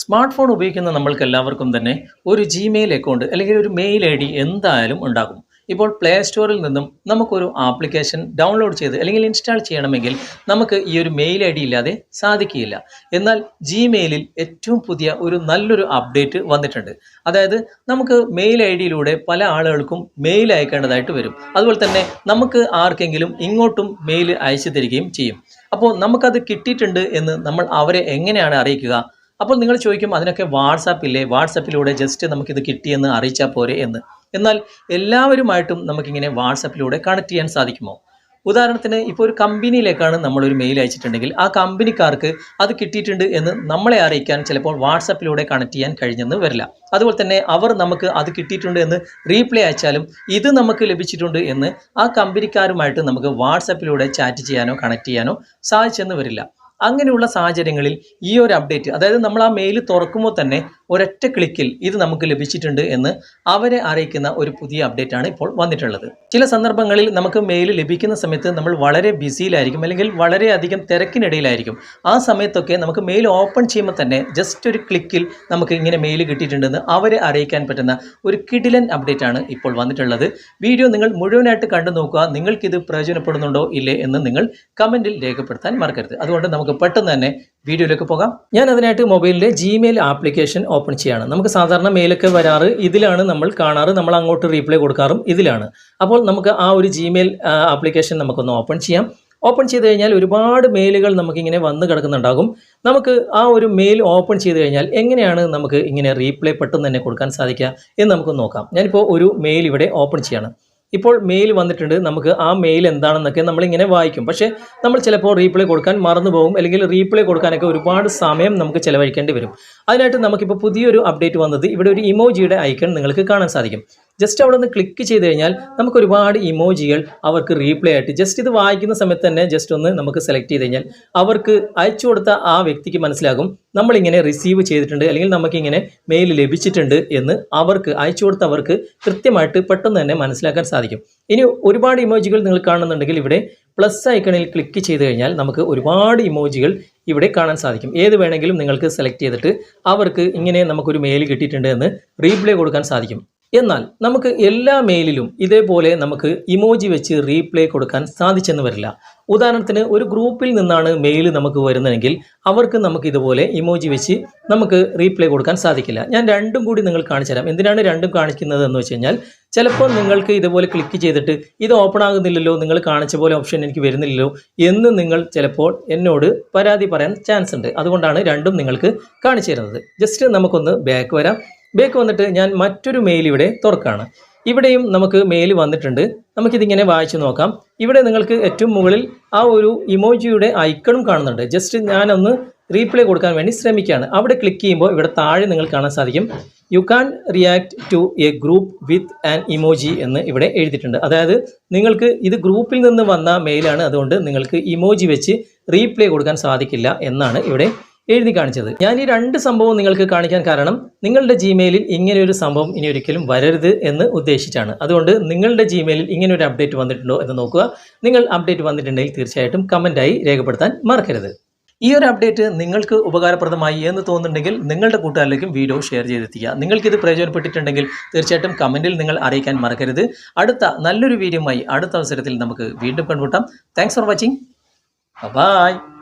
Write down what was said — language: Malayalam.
സ്മാർട്ട് ഫോൺ ഉപയോഗിക്കുന്ന നമ്മൾക്ക് എല്ലാവർക്കും തന്നെ ഒരു ജിമെയിൽ അക്കൗണ്ട് അല്ലെങ്കിൽ ഒരു മെയിൽ ഐ ഡി എന്തായാലും ഉണ്ടാകും. ഇപ്പോൾ പ്ലേ സ്റ്റോറിൽ നിന്നും നമുക്കൊരു ആപ്ലിക്കേഷൻ ഡൗൺലോഡ് ചെയ്ത് അല്ലെങ്കിൽ ഇൻസ്റ്റാൾ ചെയ്യണമെങ്കിൽ നമുക്ക് ഈ ഒരു മെയിൽ ഐ ഡി ഇല്ലാതെ സാധിക്കുകയില്ല. എന്നാൽ ജിമെയിലിൽ ഏറ്റവും പുതിയ ഒരു നല്ലൊരു അപ്ഡേറ്റ് വന്നിട്ടുണ്ട്. അതായത് നമുക്ക് മെയിൽ ഐ ഡിയിലൂടെ പല ആളുകൾക്കും മെയിൽ അയക്കേണ്ടതായിട്ട് വരും. അതുപോലെ തന്നെ നമുക്ക് ആർക്കെങ്കിലും ഇങ്ങോട്ടും മെയിൽ അയച്ചു തരികയും ചെയ്യും. അപ്പോൾ നമുക്കത് കിട്ടിയിട്ടുണ്ട് എന്ന് നമ്മൾ അവരെ എങ്ങനെയാണ് അറിയിക്കുക? അപ്പോൾ നിങ്ങൾ ചോദിക്കും അതിനൊക്കെ വാട്സാപ്പില്ലേ വാട്സാപ്പിലൂടെ ജസ്റ്റ് നമുക്കിത് കിട്ടിയെന്ന് അറിയിച്ചാൽ പോരെ എന്ന്. എന്നാൽ എല്ലാവരുമായിട്ടും നമുക്കിങ്ങനെ വാട്സാപ്പിലൂടെ കണക്ട് ചെയ്യാൻ സാധിക്കുമോ? ഉദാഹരണത്തിന് ഇപ്പോൾ ഒരു കമ്പനിയിലേക്കാണ് നമ്മളൊരു മെയിൽ അയച്ചിട്ടുണ്ടെങ്കിൽ ആ കമ്പനിക്കാർക്ക് അത് കിട്ടിയിട്ടുണ്ട് എന്ന് നമ്മളെ അറിയിക്കാൻ ചിലപ്പോൾ വാട്സപ്പിലൂടെ കണക്ട് ചെയ്യാൻ കഴിഞ്ഞെന്ന് വരില്ല. അതുപോലെ തന്നെ അവർ നമുക്ക് അത് കിട്ടിയിട്ടുണ്ട് എന്ന് റീപ്ലൈ അയച്ചാലും ഇത് നമുക്ക് ലഭിച്ചിട്ടുണ്ട് എന്ന് ആ കമ്പനിക്കാരുമായിട്ട് നമുക്ക് വാട്സപ്പിലൂടെ ചാറ്റ് ചെയ്യാനോ കണക്ട് ചെയ്യാനോ സാധിച്ചെന്ന് വരില്ല. അങ്ങനെയുള്ള സാഹചര്യങ്ങളിൽ ഈ ഒരു അപ്ഡേറ്റ് അതായത് നമ്മൾ ആ മെയിൽ തുറക്കുമ്പോൾ തന്നെ ഒരൊറ്റ ക്ലിക്കിൽ ഇത് നമുക്ക് ലഭിച്ചിട്ടുണ്ട് എന്ന് അവരെ അറിയിക്കുന്ന ഒരു പുതിയ അപ്ഡേറ്റ് ആണ് ഇപ്പോൾ വന്നിട്ടുള്ളത്. ചില സന്ദർഭങ്ങളിൽ നമുക്ക് മെയിൽ ലഭിക്കുന്ന സമയത്ത് നമ്മൾ വളരെ ബിസിയിലായിരിക്കും അല്ലെങ്കിൽ വളരെയധികം തിരക്കിനിടയിലായിരിക്കും. ആ സമയത്തൊക്കെ നമുക്ക് മെയിൽ ഓപ്പൺ ചെയ്യുമ്പോൾ തന്നെ ജസ്റ്റ് ഒരു ക്ലിക്കിൽ നമുക്ക് ഇങ്ങനെ മെയിൽ കിട്ടിയിട്ടുണ്ടെന്ന് അവരെ അറിയിക്കാൻ പറ്റുന്ന ഒരു കിടിലൻ അപ്ഡേറ്റ് ആണ് ഇപ്പോൾ വന്നിട്ടുള്ളത്. വീഡിയോ നിങ്ങൾ മുഴുവനായിട്ട് കണ്ടു നോക്കുക നിങ്ങൾക്കിത് പ്രയോജനപ്പെടുന്നുണ്ടോ? ഇല്ലേ? എന്ന് നിങ്ങൾ കമന്റിൽ രേഖപ്പെടുത്താൻ മറക്കരുത്. അതുകൊണ്ട് നമുക്ക് പെട്ടെന്ന് തന്നെ വീഡിയോയിലേക്ക് പോകാം. ഞാൻ അതിനായിട്ട് മൊബൈലിലെ ജിമെയിൽ ആപ്ലിക്കേഷൻ ഓപ്പൺ ചെയ്യാണ്. നമുക്ക് സാധാരണ മെയിലൊക്കെ വരാറ് ഇതിലാണ് നമ്മൾ കാണാറ് നമ്മൾ അങ്ങോട്ട് റീപ്ലൈ കൊടുക്കാറും ഇതിലാണ്. അപ്പോൾ നമുക്ക് ആ ഒരു ജിമെയിൽ ആപ്ലിക്കേഷൻ നമുക്കൊന്ന് ഓപ്പൺ ചെയ്യാം. ഓപ്പൺ ചെയ്ത് കഴിഞ്ഞാൽ ഒരുപാട് മെയിലുകൾ നമുക്കിങ്ങനെ വന്ന് കിടക്കുന്നുണ്ടാകും. നമുക്ക് ആ ഒരു മെയിൽ ഓപ്പൺ ചെയ്ത് കഴിഞ്ഞാൽ എങ്ങനെയാണ് നമുക്ക് ഇങ്ങനെ റീപ്ലൈ പെട്ടെന്ന് തന്നെ കൊടുക്കാൻ സാധിക്കുക എന്ന് നമുക്ക് നോക്കാം. ഞാനിപ്പോൾ ഒരു മെയിൽ ഇവിടെ ഓപ്പൺ ചെയ്യാണ്. ഇപ്പോൾ മെയിൽ വന്നിട്ടുണ്ട്. നമുക്ക് ആ മെയിൽ എന്താണെന്നൊക്കെ നമ്മളിങ്ങനെ വായിക്കും. പക്ഷേ നമ്മൾ ചിലപ്പോൾ റീപ്ലൈ കൊടുക്കാൻ മറന്നു പോകും. അല്ലെങ്കിൽ റീപ്ലൈ കൊടുക്കാനൊക്കെ ഒരുപാട് സമയം നമുക്ക് ചിലവഴിക്കേണ്ടി വരും. അതിനായിട്ട് നമുക്കിപ്പോൾ പുതിയൊരു അപ്ഡേറ്റ് വന്നത് ഇവിടെ ഒരു ഇമോജിയുടെ ഐക്കൺ നിങ്ങൾക്ക് കാണാൻ സാധിക്കും. ജസ്റ്റ് അവിടെ നിന്ന് ക്ലിക്ക് ചെയ്ത് കഴിഞ്ഞാൽ നമുക്ക് ഒരുപാട് ഇമോജികൾ അവർക്ക് റീപ്ലേ ആയിട്ട് ജസ്റ്റ് ഇത് വായിക്കുന്ന സമയത്ത് തന്നെ ജസ്റ്റ് ഒന്ന് നമുക്ക് സെലക്ട് ചെയ്ത് കഴിഞ്ഞാൽ അവർക്ക് അയച്ചു കൊടുത്ത ആ വ്യക്തിക്ക് മനസ്സിലാകും നമ്മളിങ്ങനെ റിസീവ് ചെയ്തിട്ടുണ്ട് അല്ലെങ്കിൽ നമുക്കിങ്ങനെ മെയിൽ ലഭിച്ചിട്ടുണ്ട് എന്ന് അവർക്ക് അയച്ചു കൊടുത്തവർക്ക് കൃത്യമായിട്ട് പെട്ടെന്ന് തന്നെ മനസ്സിലാക്കാൻ സാധിക്കും. ഇനി ഒരുപാട് ഇമോജികൾ നിങ്ങൾ കാണുന്നുണ്ടെങ്കിൽ ഇവിടെ പ്ലസ് ഐക്കണിൽ ക്ലിക്ക് ചെയ്ത് കഴിഞ്ഞാൽ നമുക്ക് ഒരുപാട് ഇമോജികൾ ഇവിടെ കാണാൻ സാധിക്കും. ഏത് വേണമെങ്കിലും നിങ്ങൾക്ക് സെലക്ട് ചെയ്തിട്ട് അവർക്ക് ഇങ്ങനെ നമുക്കൊരു മെയിൽ കിട്ടിയിട്ടുണ്ട് എന്ന് റീപ്ലൈ കൊടുക്കാൻ സാധിക്കും. എന്നാൽ നമുക്ക് എല്ലാ മെയിലിലും ഇതേപോലെ നമുക്ക് ഇമോജി വെച്ച് റീപ്ലൈ കൊടുക്കാൻ സാധിച്ചെന്ന് വരില്ല. ഉദാഹരണത്തിന് ഒരു ഗ്രൂപ്പിൽ നിന്നാണ് മെയിൽ നമുക്ക് വരുന്നതെങ്കിൽ അവർക്ക് നമുക്ക് ഇതുപോലെ ഇമോജി വെച്ച് നമുക്ക് റീപ്ലൈ കൊടുക്കാൻ സാധിക്കില്ല. ഞാൻ രണ്ടും കൂടി നിങ്ങൾ കാണിച്ചു തരാം. എന്തിനാണ് രണ്ടും കാണിക്കുന്നത് എന്ന് വെച്ച് കഴിഞ്ഞാൽ ചിലപ്പോൾ നിങ്ങൾക്ക് ഇതുപോലെ ക്ലിക്ക് ചെയ്തിട്ട് ഇത് ഓപ്പൺ ആകുന്നില്ലല്ലോ നിങ്ങൾ കാണിച്ച പോലെ ഓപ്ഷൻ എനിക്ക് വരുന്നില്ലല്ലോ എന്ന് നിങ്ങൾ ചിലപ്പോൾ എന്നോട് പരാതി പറയാൻ ചാൻസ് ഉണ്ട്. അതുകൊണ്ടാണ് രണ്ടും നിങ്ങൾക്ക് കാണിച്ചു ജസ്റ്റ് നമുക്കൊന്ന് ബാക്ക് വരാം. ബാക്ക് വന്നിട്ട് ഞാൻ മറ്റൊരു മെയിൽ ഇവിടെ തുറക്കാണ്. ഇവിടെയും നമുക്ക് മെയിൽ വന്നിട്ടുണ്ട്. നമുക്കിതിങ്ങനെ വായിച്ചു നോക്കാം. ഇവിടെ നിങ്ങൾക്ക് ഏറ്റവും മുകളിൽ ആ ഒരു ഇമോജിയുടെ ഐക്കണും കാണുന്നുണ്ട്. ജസ്റ്റ് ഞാനൊന്ന് റീപ്ലൈ കൊടുക്കാൻ വേണ്ടി ശ്രമിക്കുകയാണ്. അവിടെ ക്ലിക്ക് ചെയ്യുമ്പോൾ ഇവിടെ താഴെ നിങ്ങൾ കാണാൻ സാധിക്കും. You can react to a group with an emoji എന്ന് ഇവിടെ എഴുതിയിട്ടുണ്ട്. അതായത് നിങ്ങൾക്ക് ഇത് ഗ്രൂപ്പിൽ നിന്ന് വന്ന മെയിലാണ് അതുകൊണ്ട് നിങ്ങൾക്ക് ഇമോജി വെച്ച് റീപ്ലൈ കൊടുക്കാൻ സാധിക്കില്ല എന്നാണ് ഇവിടെ എഴുതി കാണിച്ചത്. ഞാൻ ഈ രണ്ട് സംഭവം നിങ്ങൾക്ക് കാണിക്കാൻ കാരണം നിങ്ങളുടെ ജിമെയിലിൽ ഇങ്ങനെ ഒരു സംഭവം ഇനി ഒരിക്കലും വരരുത് എന്ന് ഉദ്ദേശിച്ചാണ്. അതുകൊണ്ട് നിങ്ങളുടെ ജിമെയിലിൽ ഇങ്ങനെ ഒരു അപ്ഡേറ്റ് വന്നിട്ടുണ്ടോ എന്ന് നോക്കുക. നിങ്ങൾ അപ്ഡേറ്റ് വന്നിട്ടുണ്ടെങ്കിൽ തീർച്ചയായിട്ടും കമന്റായി രേഖപ്പെടുത്താൻ മറക്കരുത്. ഈ ഒരു അപ്ഡേറ്റ് നിങ്ങൾക്ക് ഉപകാരപ്രദമായി എന്ന് തോന്നുന്നുണ്ടെങ്കിൽ നിങ്ങളുടെ കൂട്ടുകാരിലേക്കും വീഡിയോ ഷെയർ ചെയ്തെത്തിക്കുക. നിങ്ങൾക്കിത് പ്രയോജനപ്പെട്ടിട്ടുണ്ടെങ്കിൽ തീർച്ചയായിട്ടും കമന്റിൽ നിങ്ങൾ അറിയിക്കാൻ മറക്കരുത്. അടുത്ത നല്ലൊരു വീഡിയോമായി അടുത്ത അവസരത്തിൽ നമുക്ക് വീണ്ടും കണ്ടുമുട്ടാം. Thanks for watching bye